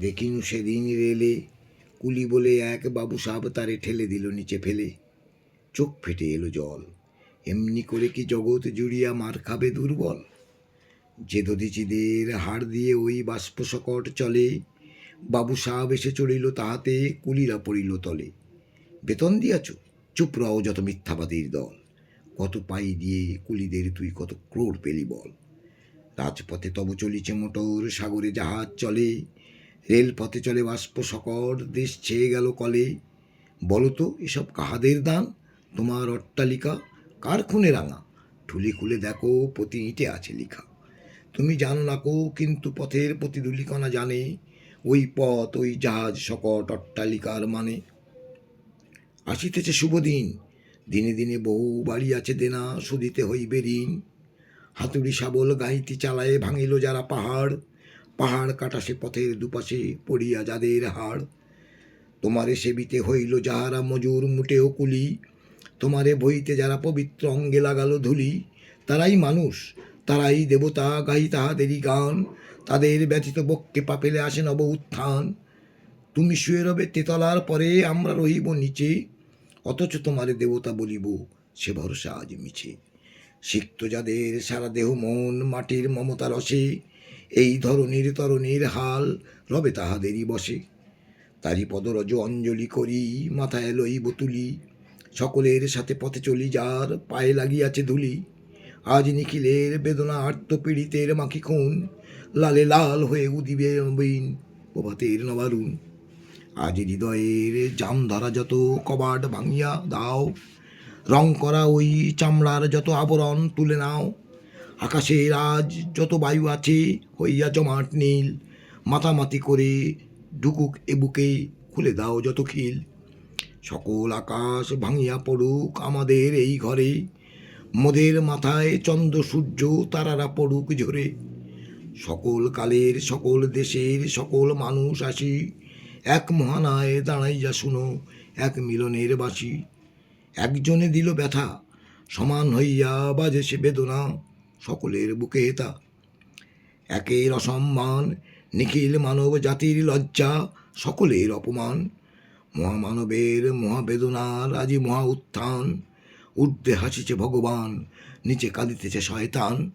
দেখিনু সেদিন রেলে। কুলি বলে এক বাবু সাহেব তারে ঠেলে দিল নিচে ফেলে। চোখ ফেটে এলো জল। এমনি করে কি জগৎ জুড়িয়া মার খাবে দুর্বল? যে দধিচিদের হাড় দিয়ে ওই বাষ্প বাষ্পসকট চলে, বাবু সাহেব এসে চড়িল তাহাতে, কুলিরা পড়িল তলে। বেতন দিয়াছ? চুপ রও যত মিথ্যাবাদীর দল। কত পাই দিয়ে কুলিদের তুই কত ক্রোড় পেলি বল। রাজপথে তব চলিছে মোটর, সাগরে জাহাজ চলে। রেলপথে চলে বাষ্প সকট দেশ ছেয়ে গেল কলে। বলো তো, এসব কাহাদের দান? তোমার অট্টালিকা কার খুনে রাঙা? ঠুলি খুলে দেখো, প্রতি ইঁটে আছে লিখা। তুমি জানো না কো, কিন্তু পথের প্রতিদুলিকণা জানে। ওই পথ, ওই জাহাজ, সকট, অট্টালিকার মানে। আসিতেছে শুভ দিন। দিনে দিনে বহু বাড়ি আছে দেনা শুধিতে হইবে ঋণ। হাতুড়ি শাবল গাইতি চালায়ে, ভাঙিল যারা পাহাড়। পাহাড় কাটা সে পথের দুপাশে পড়িয়া যাদের হাড়। তোমারে সেবিতে হইল যাহারা মজুর মুটেও কুলি, তোমারে বইতে যারা পবিত্র অঙ্গে লাগালো ধুলি, তারাই মানুষ, তারাই দেবতা গাই তাহাদেরই গান, তাদের ব্যথিত বক্ষে পাপেলে আসে নব উত্থান। তুমি শুয়ে রবে তেতলার পরে আমরা রহিব নিচে, অথচ তোমারে দেবতা বলিব, সে ভরসা আজ মিছে। সিক্ত যাদের সারা দেহ মন মাটির মমতা রসে এই ধরনের তরণীর হাল রবে তাহাদেরই বসে। তারি পদরজ অঞ্জলি করি, মাথায় লইব তুলি সকলের সাথে পথে চলি, যার পায়ে লাগিয়াছে ধুলি। আজ নিখিলের বেদনা আর্ত পীড়িতের মাখি খুন, লালে লাল হয়ে উদিবে নবীন প্রভাতের নবারুণ। আজ হৃদয়ের জাম ধরা যত কবাট ভাঙিয়া দাও, রং করা ওই চামড়ার যত আবরণ তুলে নাও। আকাশের আজ যত বায়ু আছে হইয়া জমাট নীল। মাতামাতি করে ঢুকুক এ বুকে, খুলে দাও যত খিল। সকল আকাশ ভাঙিয়া পড়ুক আমাদের এই ঘরে। মোদের মাথায় চন্দ্র, সূর্য, তারারা পড়ুক ঝরে। সকল কালের, সকল দেশের, সকল মানুষ আসি। এক মহানায় দাঁড়াইয়া শুনো এক মিলনের বাসি। একজনে দিল ব্যথা, সমান হইয়া বাজে সে বেদনা। সকলের বুকে তা। একের অসম্মান, নিখিল মানব জাতির লজ্জা, সকলের অপমান। মহামানবের মহাবেদনার আজি মহা উত্থান। ঊর্ধ্বে হাসিছে ভগবান, নিচে কাঁদিতেছে শয়তান।